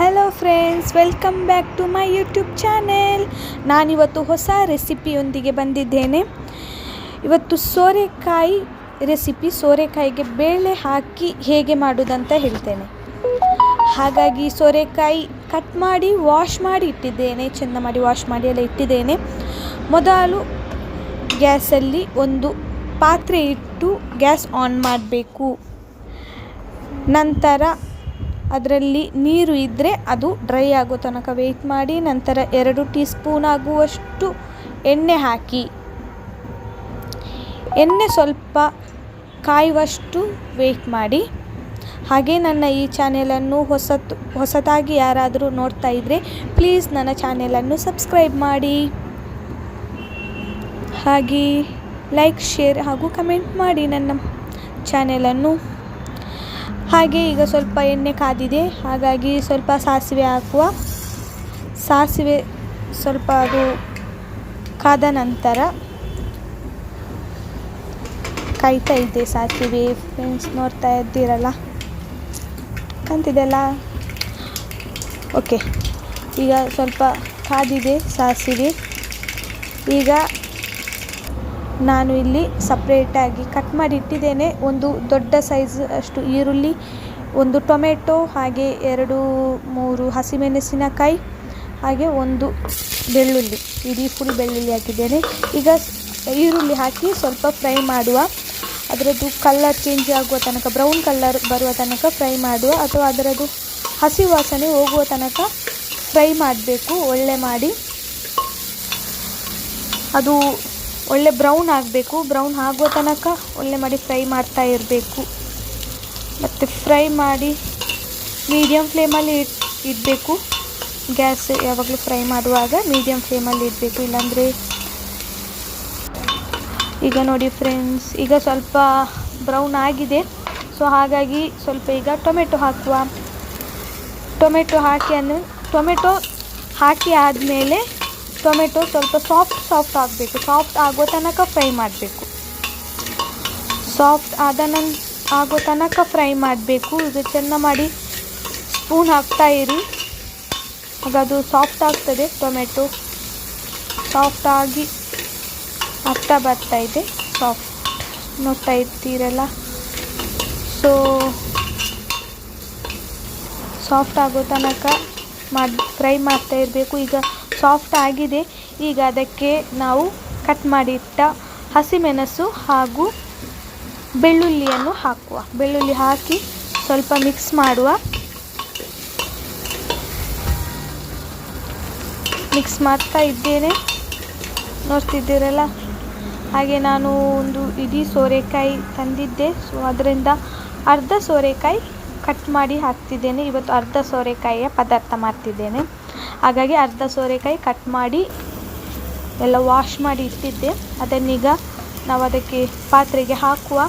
Hello friends welcome back to my YouTube channel ನಾನಿವತ್ತು ಹೊಸ ರೆಸಿಪಿಯೊಂದಿಗೆ ಬಂದಿದ್ದೇನೆ. ಇವತ್ತು ಸೋರೆಕಾಯಿ ರೆಸಿಪಿ, ಸೋರೆಕಾಯಿಗೆ ಬೇಳೆ ಹಾಕಿ ಹೇಗೆ ಮಾಡೋದಂತ ಹೇಳ್ತೇನೆ. ಹಾಗಾಗಿ ಸೋರೆಕಾಯಿ ಕಟ್ ಮಾಡಿ ವಾಶ್ ಮಾಡಿ ಇಟ್ಟಿದ್ದೇನೆ. ಚೆಂದ ಮಾಡಿ ವಾಶ್ ಮಾಡಿ ಎಲ್ಲ ಇಟ್ಟಿದ್ದೇನೆ. ಮೊದಲು ಗ್ಯಾಸಲ್ಲಿ ಒಂದು ಪಾತ್ರೆ ಇಟ್ಟು ಗ್ಯಾಸ್ ಆನ್ ಮಾಡಬೇಕು. ನಂತರ ಅದರಲ್ಲಿ ನೀರು ಇದ್ದರೆ ಅದು ಡ್ರೈ ಆಗೋ ತನಕ ವೆಯ್ಟ್ ಮಾಡಿ, ನಂತರ ಎರಡು ಟೀ ಸ್ಪೂನ್ ಆಗುವಷ್ಟು ಎಣ್ಣೆ ಹಾಕಿ. ಎಣ್ಣೆ ಸ್ವಲ್ಪ ಕಾಯುವಷ್ಟು ವೆಯ್ಟ್ ಮಾಡಿ. ಹಾಗೆ ನನ್ನ ಈ ಚಾನೆಲನ್ನು ಹೊಸತು ಹೊಸತಾಗಿ ಯಾರಾದರೂ ನೋಡ್ತಾ ಇದ್ದರೆ ಪ್ಲೀಸ್ ನನ್ನ ಚಾನೆಲನ್ನು ಸಬ್ಸ್ಕ್ರೈಬ್ ಮಾಡಿ. ಹಾಗೆ ಲೈಕ್ ಶೇರ್ ಹಾಗೂ ಕಮೆಂಟ್ ಮಾಡಿ ನನ್ನ ಚಾನೆಲನ್ನು ಹಾಗೆ ಈಗ ಸ್ವಲ್ಪ ಎಣ್ಣೆ ಕಾದಿದೆ. ಹಾಗಾಗಿ ಸ್ವಲ್ಪ ಸಾಸಿವೆ ಹಾಕುವ. ಸಾಸಿವೆ ಸ್ವಲ್ಪ ಅದು ಕಾದ ನಂತರ ಕಾಯ್ತಾ ಇದ್ದೆ ಸಾಸಿವೆ. ಫ್ರೆಂಡ್ಸ್ ನೋಡ್ತಾ ಇದ್ದೀರಲ್ಲ? ಕಂತಿದೆಲ್ಲ ಓಕೆ ಈಗ ಸ್ವಲ್ಪ ಕಾದಿದೆ ಸಾಸಿವೆ. ಈಗ ನಾನು ಇಲ್ಲಿ ಸಪ್ರೇಟಾಗಿ ಕಟ್ ಮಾಡಿ ಇಟ್ಟಿದ್ದೇನೆ. ಒಂದು ದೊಡ್ಡ ಸೈಜ್ ಅಷ್ಟು ಈರುಳ್ಳಿ, ಒಂದು ಟೊಮೆಟೊ, ಹಾಗೆ ಎರಡು, ಮೂರು ಹಸಿಮೆಣಸಿನಕಾಯಿ, ಹಾಗೆ ಒಂದು ಬೆಳ್ಳುಳ್ಳಿ, ಇಡೀ ಫುಲ್ ಬೆಳ್ಳುಳ್ಳಿ ಹಾಕಿದ್ದೇನೆ. ಈಗ ಈರುಳ್ಳಿ ಹಾಕಿ ಸ್ವಲ್ಪ ಫ್ರೈ ಮಾಡುವ. ಅದರದ್ದು ಕಲ್ಲರ್ ಚೇಂಜ್ ಆಗುವ ತನಕ ಬ್ರೌನ್ ಕಲ್ಲರ್ ಬರುವ ತನಕ ಫ್ರೈ ಮಾಡುವ. ಅಥವಾ ಅದರದ್ದು ಹಸಿ ವಾಸನೆ ಹೋಗುವ ತನಕ ಫ್ರೈ ಮಾಡಬೇಕು, ಒಳ್ಳೆ ಮಾಡಿ. ಅದು ಒಳ್ಳೆ ಬ್ರೌನ್ ಆಗಬೇಕು. ಬ್ರೌನ್ ಆಗುವ ತನಕ ಒಳ್ಳೆ ಮಾಡಿ ಫ್ರೈ ಮಾಡ್ತಾ ಇರಬೇಕು. ಮತ್ತು ಫ್ರೈ ಮಾಡಿ ಮೀಡಿಯಮ್ ಫ್ಲೇಮಲ್ಲಿ ಇಡಬೇಕು. ಗ್ಯಾಸ್ ಯಾವಾಗಲೂ ಫ್ರೈ ಮಾಡುವಾಗ ಮೀಡಿಯಮ್ ಫ್ಲೇಮಲ್ಲಿ ಇಡಬೇಕು. ಇಲ್ಲಾಂದರೆ ಈಗ ನೋಡಿ ಫ್ರೆಂಡ್ಸ್ ಈಗ ಸ್ವಲ್ಪ ಬ್ರೌನ್ ಆಗಿದೆ. ಸೊ ಹಾಗಾಗಿ ಸ್ವಲ್ಪ ಈಗ ಟೊಮೆಟೊ ಹಾಕುವ. ಟೊಮೆಟೊ ಹಾಕಿ ಅಂದರೆ ಟೊಮೆಟೊ ಹಾಕಿ ಆದಮೇಲೆ ಟೊಮೆಟೊ ಸ್ವಲ್ಪ ಸಾಫ್ಟ್ ಸಾಫ್ಟ್ ಆಗಬೇಕು. ಸಾಫ್ಟ್ ಆಗೋ ತನಕ ಫ್ರೈ ಮಾಡಬೇಕು. ಸಾಫ್ಟ್ ಆದ ನನ್, ಆಗೋ ತನಕ ಫ್ರೈ ಮಾಡಬೇಕು. ಇದು ಚೆಂದ ಮಾಡಿ ಸ್ಪೂನ್ ಹಾಕ್ತಾ ಇರಿ. ಆಗ ಅದು ಸಾಫ್ಟ್ ಆಗ್ತದೆ. ಟೊಮೆಟೊ ಸಾಫ್ಟ್ ಆಗಿ ಆಗ್ತಾ ಬರ್ತಾ ಇದೆ. ಸಾಫ್ಟ್ ನೋಡ್ತಾ ಇರ್ತೀರಲ್ಲ? ಸೊ ಸಾಫ್ಟ್ ಆಗೋ ತನಕ ಮಾಡಿ ಫ್ರೈ ಮಾಡ್ತಾ ಇರಬೇಕು. ಈಗ ಸಾಫ್ಟ್ ಆಗಿದೆ. ಈಗ ಅದಕ್ಕೆ ನಾವು ಕಟ್ ಮಾಡಿಟ್ಟ ಹಸಿಮೆಣಸು ಹಾಗೂ ಬೆಳ್ಳುಳ್ಳಿಯನ್ನು ಹಾಕುವ. ಬೆಳ್ಳುಳ್ಳಿ ಹಾಕಿ ಸ್ವಲ್ಪ ಮಿಕ್ಸ್ ಮಾಡುವ. ಮಿಕ್ಸ್ ಮಾಡ್ತಾ ಇದ್ದೇನೆ. ನೋಡ್ತಿದ್ದೀರಲ್ಲ? ಹಾಗೆ ನಾನು ಒಂದು ಇಡೀ ಸೋರೆಕಾಯಿ ತಂದಿದ್ದೆ. ಸೊ ಅದರಿಂದ ಅರ್ಧ ಸೋರೆಕಾಯಿ ಕಟ್ ಮಾಡಿ ಹಾಕ್ತಿದ್ದೇನೆ. ಇವತ್ತು ಅರ್ಧ ಸೋರೆಕಾಯಿಯ ಪದಾರ್ಥ ಮಾಡ್ತಿದ್ದೇನೆ. ಹಾಗಾಗಿ ಅರ್ಧ ಸೋರೆಕಾಯಿ ಕಟ್ ಮಾಡಿ ಎಲ್ಲ ವಾಶ್ ಮಾಡಿ ಇಟ್ಟಿದ್ದೆ. ಅದನ್ನೀಗ ನಾವು ಅದಕ್ಕೆ ಪಾತ್ರೆಗೆ ಹಾಕುವ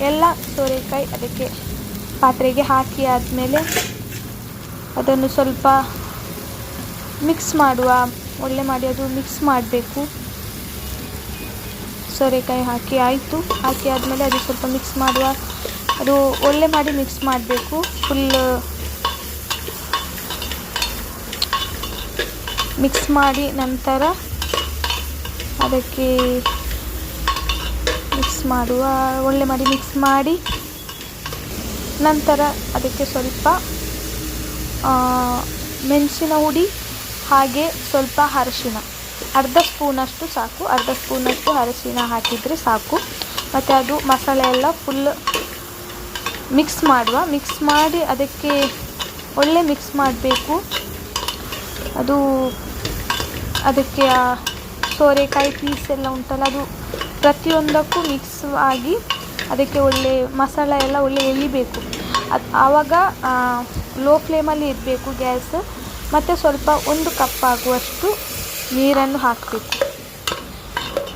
ಎಲ್ಲ ಸೋರೆಕಾಯಿ ಅದಕ್ಕೆ ಪಾತ್ರೆಗೆ ಹಾಕಿ ಆದಮೇಲೆ ಅದನ್ನು ಸ್ವಲ್ಪ ಮಿಕ್ಸ್ ಮಾಡುವ, ಒಳ್ಳೆ ಮಾಡಿ ಅದು ಮಿಕ್ಸ್ ಮಾಡಬೇಕು. ಸೋರೆಕಾಯಿ ಹಾಕಿ ಆಯಿತು. ಹಾಕಿ ಆದಮೇಲೆ ಅದು ಸ್ವಲ್ಪ ಮಿಕ್ಸ್ ಮಾಡುವ. ಅದು ಒಳ್ಳೆ ಮಾಡಿ ಮಿಕ್ಸ್ ಮಾಡಬೇಕು. ಫುಲ್ ಮಿಕ್ಸ್ ಮಾಡಿ ನಂತರ ಅದಕ್ಕೆ ಮಿಕ್ಸ್ ಮಾಡುವ, ಒಳ್ಳೆ ಮಾಡಿ ಮಿಕ್ಸ್ ಮಾಡಿ ನಂತರ ಅದಕ್ಕೆ ಸ್ವಲ್ಪ ಮೆಣಸಿನ ಹುಡಿ ಹಾಗೆ ಸ್ವಲ್ಪ ಅರಶಿನ. ಅರ್ಧ ಸ್ಪೂನಷ್ಟು ಸಾಕು. ಅರ್ಧ ಸ್ಪೂನಷ್ಟು ಅರಶಿನ ಹಾಕಿದರೆ ಸಾಕು. ಮತ್ತು ಅದು ಮಸಾಲೆ ಎಲ್ಲ ಫುಲ್ ಮಿಕ್ಸ್ ಮಾಡುವ. ಮಿಕ್ಸ್ ಮಾಡಿ ಅದಕ್ಕೆ ಒಳ್ಳೆ ಮಿಕ್ಸ್ ಮಾಡಬೇಕು. ಅದು ಅದಕ್ಕೆ ಆ ಸೋರೆಕಾಯಿ ಪೀಸ್ ಎಲ್ಲ ಉಂಟಲ್ಲ, ಅದು ಪ್ರತಿಯೊಂದಕ್ಕೂ ಮಿಕ್ಸ್ ಆಗಿ ಅದಕ್ಕೆ ಒಳ್ಳೆ ಮಸಾಲ ಎಲ್ಲ ಒಳ್ಳೆ ಎಳಿಬೇಕು ಅದು ಆವಾಗ ಲೋ ಫ್ಲೇಮಲ್ಲಿ ಇರಬೇಕು ಗ್ಯಾಸ್. ಮತ್ತು ಸ್ವಲ್ಪ ಒಂದು ಕಪ್ ಆಗುವಷ್ಟು ನೀರನ್ನು ಹಾಕಬೇಕು.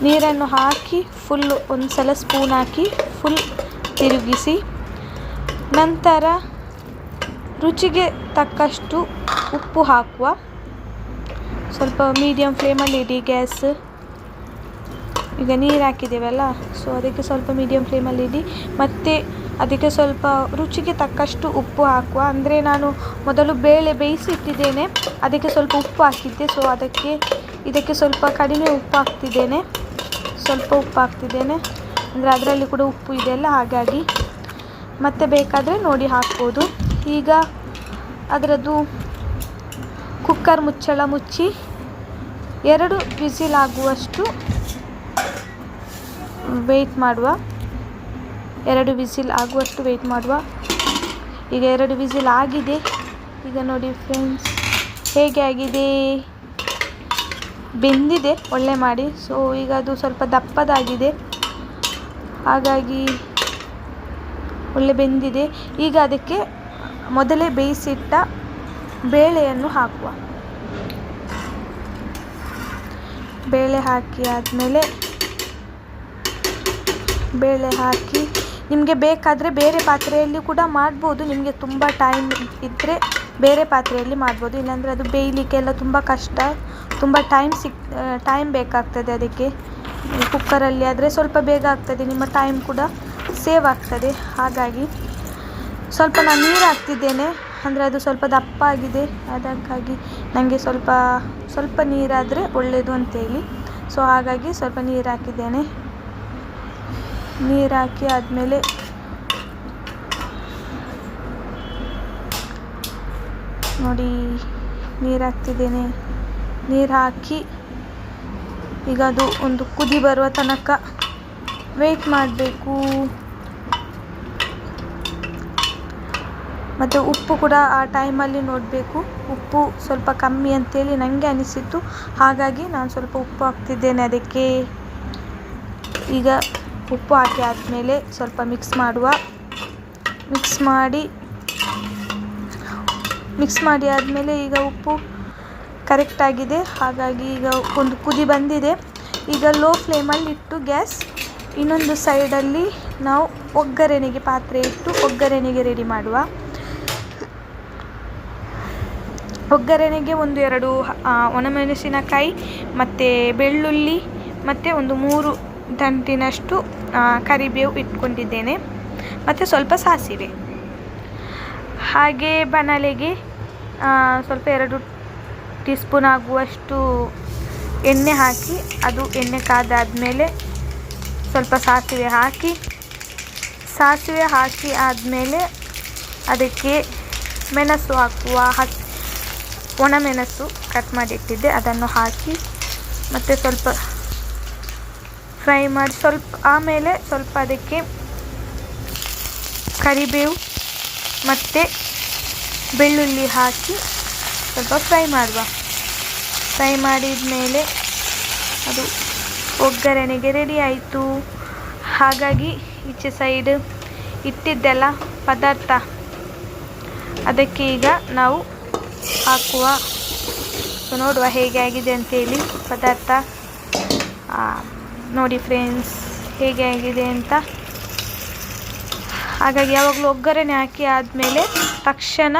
ನೀರನ್ನು ಹಾಕಿ ಫುಲ್ ಒಂದು ಸಲ ಸ್ಪೂನ್ ಹಾಕಿ ಫುಲ್ ತಿರುಗಿಸಿ, ನಂತರ ರುಚಿಗೆ ತಕ್ಕಷ್ಟು ಉಪ್ಪು ಹಾಕುವ. ಸ್ವಲ್ಪ ಮೀಡಿಯಮ್ ಫ್ಲೇಮಲ್ಲಿ ಇಡಿ ಗ್ಯಾಸ್ ಈಗ ನೀರು ಹಾಕಿದ್ದೇವಲ್ಲ? ಸೊ ಅದಕ್ಕೆ ಸ್ವಲ್ಪ ಮೀಡಿಯಮ್ ಫ್ಲೇಮಲ್ಲಿ ಇಡಿ. ಮತ್ತು ಅದಕ್ಕೆ ಸ್ವಲ್ಪ ರುಚಿಗೆ ತಕ್ಕಷ್ಟು ಉಪ್ಪು ಹಾಕುವ. ಅಂದರೆ ನಾನು ಮೊದಲು ಬೇಳೆ ಬೇಯಿಸಿ ಇಟ್ಟಿದ್ದೇನೆ. ಅದಕ್ಕೆ ಸ್ವಲ್ಪ ಉಪ್ಪು ಹಾಕಿದ್ದೆ. ಸೊ ಅದಕ್ಕೆ ಇದಕ್ಕೆ ಸ್ವಲ್ಪ ಕಡಿಮೆ ಉಪ್ಪು ಹಾಕ್ತಿದ್ದೇನೆ. ಸ್ವಲ್ಪ ಉಪ್ಪು ಹಾಕ್ತಿದ್ದೇನೆ. ಅಂದರೆ ಅದರಲ್ಲಿ ಕೂಡ ಉಪ್ಪು ಇದೆಯಲ್ಲ ಹಾಗಾಗಿ. ಮತ್ತೆ ಬೇಕಾದರೆ ನೋಡಿ ಹಾಕ್ಬೋದು. ಈಗ ಅದರದ್ದು ಕುಕ್ಕರ್ ಮುಚ್ಚಳ ಮುಚ್ಚಿ ಎರಡು ವಿಸಿಲ್ ಆಗುವಷ್ಟು ವೆಯ್ಟ್ ಮಾಡುವ. ಎರಡು ವಿಸಿಲ್ ಆಗುವಷ್ಟು ವೆಯ್ಟ್ ಮಾಡುವ. ಈಗ ಎರಡು ವಿಸಿಲ್ ಆಗಿದೆ ಈಗ ನೋಡಿ ಫ್ರೆಂಡ್ಸ್ ಹೇಗೆ ಆಗಿದೆ? ಬೆಂದಿದೆ, ಒಳ್ಳೆ ಮಾಡಿ. ಸೊ ಈಗ ಅದು ಸ್ವಲ್ಪ ದಪ್ಪದಾಗಿದೆ. ಹಾಗಾಗಿ ಒಳ್ಳೆ ಬೆಂದಿದೆ. ಈಗ ಅದಕ್ಕೆ ಮೊದಲೇ ಬೇಯಿಸಿಟ್ಟ ಬೇಳೆಯನ್ನು ಹಾಕುವ. ಬೇಳೆ ಹಾಕಿ ಆದಮೇಲೆ ಬೇಳೆ ಹಾಕಿ, ನಿಮಗೆ ಬೇಕಾದರೆ ಬೇರೆ ಪಾತ್ರೆಯಲ್ಲಿ ಕೂಡ ಮಾಡ್ಬೋದು. ನಿಮಗೆ ತುಂಬ ಟೈಮ್ ಇದ್ದರೆ ಬೇರೆ ಪಾತ್ರೆಯಲ್ಲಿ ಮಾಡ್ಬೋದು. ಇಲ್ಲಾಂದರೆ ಅದು ಬೇಯಲಿಕ್ಕೆಲ್ಲ ತುಂಬ ಕಷ್ಟ. ತುಂಬ ಟೈಮ್ ಸಿಕ್ ಟೈಮ್ ಬೇಕಾಗ್ತದೆ ಅದಕ್ಕೆ. ಕುಕ್ಕರಲ್ಲಿ ಆದರೆ ಸ್ವಲ್ಪ ಬೇಗ ಆಗ್ತದೆ, ನಿಮ್ಮ ಟೈಮ್ ಕೂಡ ಸೇವ್ ಆಗ್ತದೆ. ಹಾಗಾಗಿ ಸ್ವಲ್ಪ ನಾನು ನೀರು ಹಾಕ್ತಿದ್ದೇನೆ. ಅಂದರೆ ಅದು ಸ್ವಲ್ಪ ದಪ್ಪ ಆಗಿದೆ ಅದಕ್ಕಾಗಿ ನನಗೆ ಸ್ವಲ್ಪ ಸ್ವಲ್ಪ ನೀರಾದರೆ ಒಳ್ಳೆಯದು ಅಂತೇಳಿ. ಸೊ ಹಾಗಾಗಿ ಸ್ವಲ್ಪ ನೀರು ಹಾಕಿದ್ದೇನೆ. ನೀರು ಹಾಕಿ ಆದಮೇಲೆ ನೋಡಿ ನೀರು ಹಾಕ್ತಿದ್ದೇನೆ. ನೀರು ಹಾಕಿ ಈಗ ಅದು ಒಂದು ಕುದಿ ಬರುವ ತನಕ ವೆಯ್ಟ್ ಮಾಡಬೇಕು. ಮತ್ತು ಉಪ್ಪು ಕೂಡ ಆ ಟೈಮಲ್ಲಿ ನೋಡಬೇಕು. ಉಪ್ಪು ಸ್ವಲ್ಪ ಕಮ್ಮಿ ಅಂತೇಳಿ ನನಗೆ ಅನಿಸಿತ್ತು. ಹಾಗಾಗಿ ನಾನು ಸ್ವಲ್ಪ ಉಪ್ಪು ಹಾಕ್ತಿದ್ದೇನೆ ಅದಕ್ಕೆ. ಈಗ ಉಪ್ಪು ಹಾಕಿ ಆದಮೇಲೆ ಸ್ವಲ್ಪ ಮಿಕ್ಸ್ ಮಾಡುವ. ಮಿಕ್ಸ್ ಮಾಡಿ ಮಿಕ್ಸ್ ಮಾಡಿ ಆದಮೇಲೆ ಈಗ ಉಪ್ಪು ಕರೆಕ್ಟಾಗಿದೆ ಹಾಗಾಗಿ ಈಗ ಒಂದು ಕುದಿ ಬಂದಿದೆ. ಈಗ ಲೋ ಫ್ಲೇಮಲ್ಲಿ ಇಟ್ಟು ಗ್ಯಾಸ್ ಇನ್ನೊಂದು ಸೈಡಲ್ಲಿ ನಾವು ಒಗ್ಗರಣೆಗೆ ಪಾತ್ರೆ ಇಟ್ಟು ಒಗ್ಗರಣೆಗೆ ರೆಡಿ ಮಾಡುವ. ಒಗ್ಗರಣೆಗೆ ಒಂದು ಎರಡು ಒಣಮೆಣಸಿನಕಾಯಿ, ಮತ್ತು ಬೆಳ್ಳುಳ್ಳಿ, ಮತ್ತು ಒಂದು ಮೂರು ದಂಟಿನಷ್ಟು ಕರಿಬೇವು ಇಟ್ಕೊಂಡಿದ್ದೇನೆ. ಮತ್ತು ಸ್ವಲ್ಪ ಸಾಸಿವೆ. ಹಾಗೆ ಬಣಲೆಗೆ ಸ್ವಲ್ಪ ಎರಡು ಟೀ ಸ್ಪೂನ್ ಆಗುವಷ್ಟು ಎಣ್ಣೆ ಹಾಕಿ, ಅದು ಎಣ್ಣೆ ಕಾದಾದಮೇಲೆ ಸ್ವಲ್ಪ ಸಾಸಿವೆ ಹಾಕಿ ಸಾಸಿವೆ ಹಾಕಿ ಆದಮೇಲೆ ಅದಕ್ಕೆ ಮೆಣಸು ಹಾಕುವ, ಹಸಿ ಒಣಮೆಣಸು ಕಟ್ ಮಾಡಿ ಇಟ್ಟಿದ್ದೆ ಅದನ್ನು ಹಾಕಿ ಮತ್ತು ಸ್ವಲ್ಪ ಫ್ರೈ ಮಾಡಿ ಸ್ವಲ್ಪ ಆಮೇಲೆ ಸ್ವಲ್ಪ ಅದಕ್ಕೆ ಕರಿಬೇವು ಮತ್ತು ಬೆಳ್ಳುಳ್ಳಿ ಹಾಕಿ ಸ್ವಲ್ಪ ಫ್ರೈ ಮಾಡುವ. ಫ್ರೈ ಮಾಡಿದ ಮೇಲೆ ಅದು ಒಗ್ಗರಣೆಗೆ ರೆಡಿ ಆಯಿತು. ಹಾಗಾಗಿ ಈಚೆ ಸೈಡ್ ಇಟ್ಟಿದ್ದೆಲ್ಲ ಪದಾರ್ಥ. ಅದಕ್ಕೆ ಈಗ ನಾವು ಹಾಕುವ. ನೋಡುವ ಹೇಗೆ ಆಗಿದೆ ಅಂತೇಳಿ. ಪದಾರ್ಥ ನೋಡಿ ಫ್ರೆಂಡ್ಸ್ ಹೇಗೆ ಆಗಿದೆ ಅಂತ. ಹಾಗಾಗಿ ಯಾವಾಗಲೂ ಒಗ್ಗರಣೆ ಹಾಕಿ ಆದಮೇಲೆ ತಕ್ಷಣ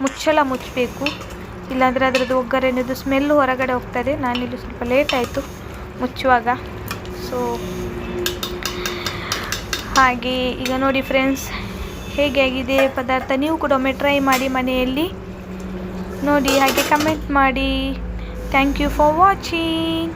ಮುಚ್ಚಳ ಮುಚ್ಚಬೇಕು. ಇಲ್ಲಾಂದರೆ ಅದರದ್ದು ಒಗ್ಗರಣೆದು ಸ್ಮೆಲ್ಲು ಹೊರಗಡೆ ಹೋಗ್ತದೆ. ನಾನಿಲ್ಲಿ ಸ್ವಲ್ಪ ಲೇಟ್ ಆಯಿತು ಮುಚ್ಚುವಾಗ. ಸೊ ಹಾಗೆ ಈಗ ನೋಡಿ ಫ್ರೆಂಡ್ಸ್ ಹೇಗೆ ಆಗಿದೆ ಪದಾರ್ಥ? ನೀವು ಕೂಡ ಒಮ್ಮೆ ಟ್ರೈ ಮಾಡಿ ಮನೆಯಲ್ಲಿ. ನೋಡಿ ಹಾಗೆ ಕಮೆಂಟ್ ಮಾಡಿ. Thank you for watching